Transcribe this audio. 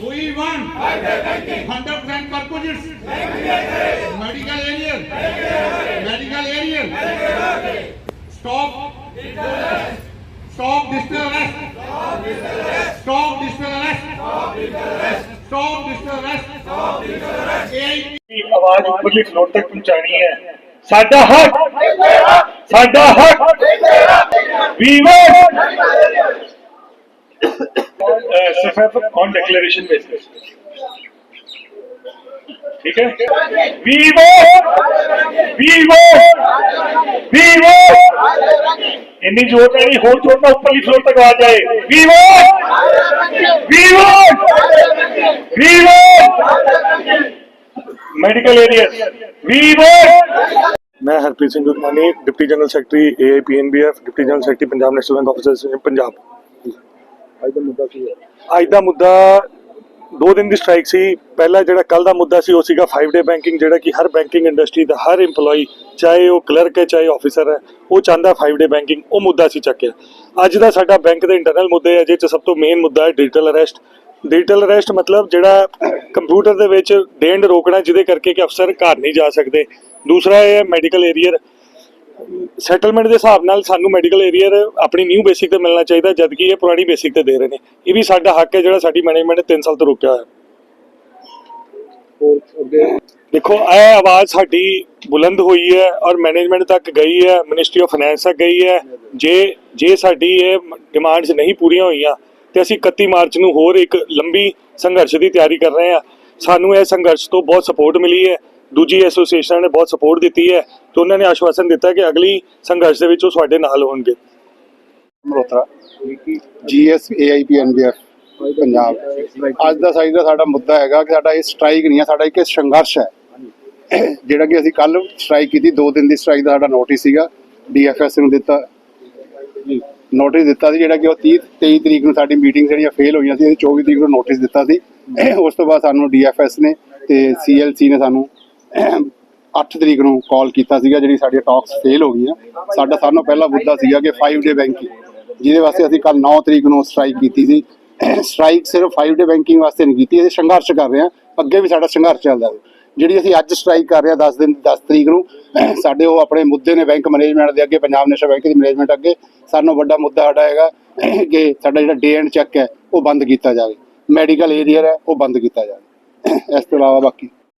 We want 100% purposes. Medical area. Medical area. Stop. Stop digital arrest. Stop digital arrest. Stop digital arrest. AIP ਦੀ ਆਵਾਜ਼ ਉੱਪਰਲੀ floor ਤੱਕ ਪਹੁੰਚਾਣੀ ਹੈ ਸਾਡਾ ਹੱਕ ਸਾਡਾ ਹੱਕ ਵੀ ਵੋਟ ਸਿਰਫ ਔਨ ਡਿਕਲੇਰੇਸ਼ਨ ਬੇਸਿਸ ਠੀਕ ਹੈ we want we want we want ਇੰਨੀ ਜ਼ੋਰ ਨਾਲ ਨਹੀਂ ਹੋਰ ਜ਼ੋਰ ਨਾਲ ਉੱਪਰਲੀ ਫਲੋਰ ਤੱਕ ਆਵਾਜ਼ ਆਏ we want we want we want medical areas we want ਮੈਂ Harpreet Singh Gurmani deputy general secretary AIPNBF deputy general secretary Punjab National Bank of association Punjab ਅੱਜ ਦਾ ਮੁੱਦਾ ਕੀ ਹੈ? ਅੱਜ ਦਾ ਮੁੱਦਾ ਦੋ ਦਿਨ ਦੀ ਸਟ੍ਰਾਈਕ ਸੀ। ਪਹਿਲਾ ਜਿਹੜਾ ਕੱਲ ਦਾ ਮੁੱਦਾ ਸੀ, ਉਹ ਸੀਗਾ 5 ਡੇ ਬੈਂਕਿੰਗ ਜਿਹੜਾ ਕਿ ਹਰ ਬੈਂਕਿੰਗ ਇੰਡਸਟਰੀ ਦਾ, ਹਰ EMPLOYE ਚਾਹੇ ਉਹ ਕਲਰਕ ਹੈ, ਚਾਹੇ ਆਫੀਸਰ ਹੈ, ਉਹ ਚਾਹੁੰਦਾ 5 ਡੇ ਬੈਂਕਿੰਗ ਉਹ ਮੁੱਦਾ ਸੀ ਚੱਕਿਆ ਅੱਜ ਦਾ ਸਾਡਾ ਬੈਂਕ ਦੇ ਇੰਟਰਨਲ ਮੁੱਦੇ ਹੈ ਜਿਹਦੇ ਚ ਸਭ ਤੋਂ ਮੇਨ ਮੁੱਦਾ ਹੈ ਡਿਜੀਟਲ ਅਰੈਸਟ ਡਿਜੀਟਲ ਅਰੈਸਟ ਮਤਲਬ ਜਿਹੜਾ ਕੰਪਿਊਟਰ ਦੇ ਵਿੱਚ ਡੇਂਡ ਰੋਕਣਾ, ਜਿਹਦੇ ਕਰਕੇ ਕਿ ਅਫਸਰ ਘਰ ਨਹੀਂ ਜਾ ਸਕਦੇ। ਦੂਸਰਾ ਇਹ ਹੈ ਮੈਡੀਕਲ ਏਰੀਅਰ ਸੈਟਲਮੈਂਟ ਦੇ ਹਿਸਾਬ ਨਾਲ ਸਾਨੂੰ ਮੈਡੀਕਲ ਏਰੀਅਰ ਆਪਣੀ ਨਿਊ ਬੇਸਿਕ ਤੇ ਮਿਲਣਾ ਚਾਹੀਦਾ ਜਦ ਕਿ ਇਹ ਪੁਰਾਣੀ ਬੇਸਿਕ ਤੇ ਦੇ ਰਹੇ ਨੇ। ਇਹ ਵੀ ਸਾਡਾ ਹੱਕ ਹੈ ਜਿਹੜਾ ਸਾਡੀ ਮੈਨੇਜਮੈਂਟ ਨੇ 3 ਸਾਲ ਤੋਂ ਰੋਕਿਆ ਹੋਇਆ। ਦੇਖੋ, ਇਹ ਆਵਾਜ਼ ਸਾਡੀ ਬੁਲੰਦ ਹੋਈ ਹੈ ਔਰ ਮੈਨੇਜਮੈਂਟ ਤੱਕ ਗਈ ਹੈ ਮਿਨਿਸਟਰੀ ਆਫ ਫਾਈਨੈਂਸ ਤੱਕ ਗਈ ਹੈ। ਜੇ ਜੇ ਸਾਡੀ ਇਹ ਡਿਮਾਂਡਸ ਨਹੀਂ ਪੂਰੀਆਂ ਹੋਈਆਂ, ਤੇ ਅਸੀਂ 31 ਮਾਰਚ ਨੂੰ ਹੋਰ ਇੱਕ ਲੰਬੀ ਸੰਘਰਸ਼ ਦੀ ਤਿਆਰੀ ਕਰ ਰਹੇ ਹਾਂ। ਸਾਨੂੰ ਇਹ ਸੰਘਰਸ਼ ਤੋਂ ਬਹੁਤ ਸਪੋਰਟ ਮਿਲੀ ਹੈ। ਦੂਜੀ ਐਸੋਸੀਏਸ਼ਨ ਨੇ ਬਹੁਤ ਸਪੋਰਟ ਦਿੱਤੀ ਹੈ ਤੇ ਉਹਨਾਂ ਨੇ ਆਸ਼ਵਾਸਨ ਦਿੱਤਾ ਕਿ ਅਗਲੀ ਸੰਘਰਸ਼ ਦੇ ਵਿੱਚ ਉਹ ਸਾਡੇ ਨਾਲ ਹੋਣਗੇ। Malhotra GS AIP NBF Punjab. ਅੱਜ ਦਾ ਸਾਈਜ਼ ਦਾ ਸਾਡਾ ਮੁੱਦਾ ਹੈਗਾ ਕਿ ਸਾਡਾ ਇਹ ਸਟ੍ਰਾਈਕ ਨਹੀਂ ਹੈ, ਸਾਡਾ ਇੱਕ ਸੰਘਰਸ਼ ਹੈ। ਜਿਹੜਾ ਕਿ ਅਸੀਂ ਕੱਲ ਸਟ੍ਰਾਈਕ ਕੀਤੀ, ਦੋ ਦਿਨ ਦੀ ਸਟ੍ਰਾਈਕ ਦਾ ਸਾਡਾ ਨੋਟਿਸ ਸੀਗਾ ਡੀਐਫਐਸ ਨੂੰ ਦਿੱਤਾ। ਨੋਟਿਸ ਦਿੱਤਾ ਸੀ, ਜਿਹੜਾ ਕਿ ਉਹ 30 23 ਤਰੀਕ ਨੂੰ ਸਾਡੀ ਮੀਟਿੰਗ ਜਿਹੜੀਆਂ ਫੇਲ ਹੋਈਆਂ ਸੀ ਇਹ 24 ਤਰੀਕ ਨੂੰ ਨੋਟਿਸ ਦਿੱਤਾ ਸੀ। ਉਸ ਤੋਂ ਬਾਅਦ ਸਾਨੂੰ ਡੀਐਫਐਸ ਨੇ ਤੇ ਸੀਐਲਸੀ ਨੇ ਸਾਨੂੰ 8 ਤਰੀਕ ਨੂੰ ਕਾਲ ਕੀਤਾ ਸੀਗਾ, ਜਿਹੜੀ ਸਾਡੀਆਂ ਟਾਕਸ ਫੇਲ ਹੋ ਗਈਆਂ। ਸਾਡਾ ਸਾਰਿਆਂ ਨਾਲੋਂ ਪਹਿਲਾ ਮੁੱਦਾ ਸੀਗਾ ਕਿ 5 ਡੇ ਬੈਂਕਿੰਗ ਜਿਹਦੇ ਵਾਸਤੇ ਅਸੀਂ ਕੱਲ 9 ਤਰੀਕ ਨੂੰ ਸਟ੍ਰਾਈਕ ਕੀਤੀ ਸੀ। ਸਟ੍ਰਾਈਕ ਸਿਰਫ 5 ਡੇ ਬੈਂਕਿੰਗ ਵਾਸਤੇ ਨਹੀਂ ਕੀਤੀ, ਅਸੀਂ ਸੰਘਰਸ਼ ਕਰ ਰਹੇ ਹਾਂ। ਅੱਗੇ ਵੀ ਸਾਡਾ ਸੰਘਰਸ਼ ਚੱਲਦਾ ਹੈ ਜਿਹੜੀ ਅਸੀਂ ਅੱਜ ਸਟ੍ਰਾਈਕ ਕਰ ਰਹੇ ਹਾਂ 10 ਦਿਨ 10 ਤਰੀਕ ਨੂੰ, ਸਾਡੇ ਉਹ ਆਪਣੇ ਮੁੱਦੇ ਨੇ ਬੈਂਕ ਮੈਨੇਜਮੈਂਟ ਦੇ ਅੱਗੇ, ਪੰਜਾਬ ਨੈਸ਼ਨਲ ਬੈਂਕ ਦੀ ਮੈਨੇਜਮੈਂਟ ਅੱਗੇ। ਸਾਨੂੰ ਵੱਡਾ ਮੁੱਦਾ ਸਾਡਾ ਹੈਗਾ ਕਿ ਸਾਡਾ ਜਿਹੜਾ ਡੇ ਐਂਡ ਚੈੱਕ ਹੈ, ਉਹ ਬੰਦ ਕੀਤਾ ਜਾਵੇ। ਮੈਡੀਕਲ ਏਰੀਆ ਹੈ, ਉਹ ਬੰਦ ਕੀਤਾ ਜਾਵੇ। ਇਸ ਤੋਂ ਇਲਾਵਾ ਬਾਕੀ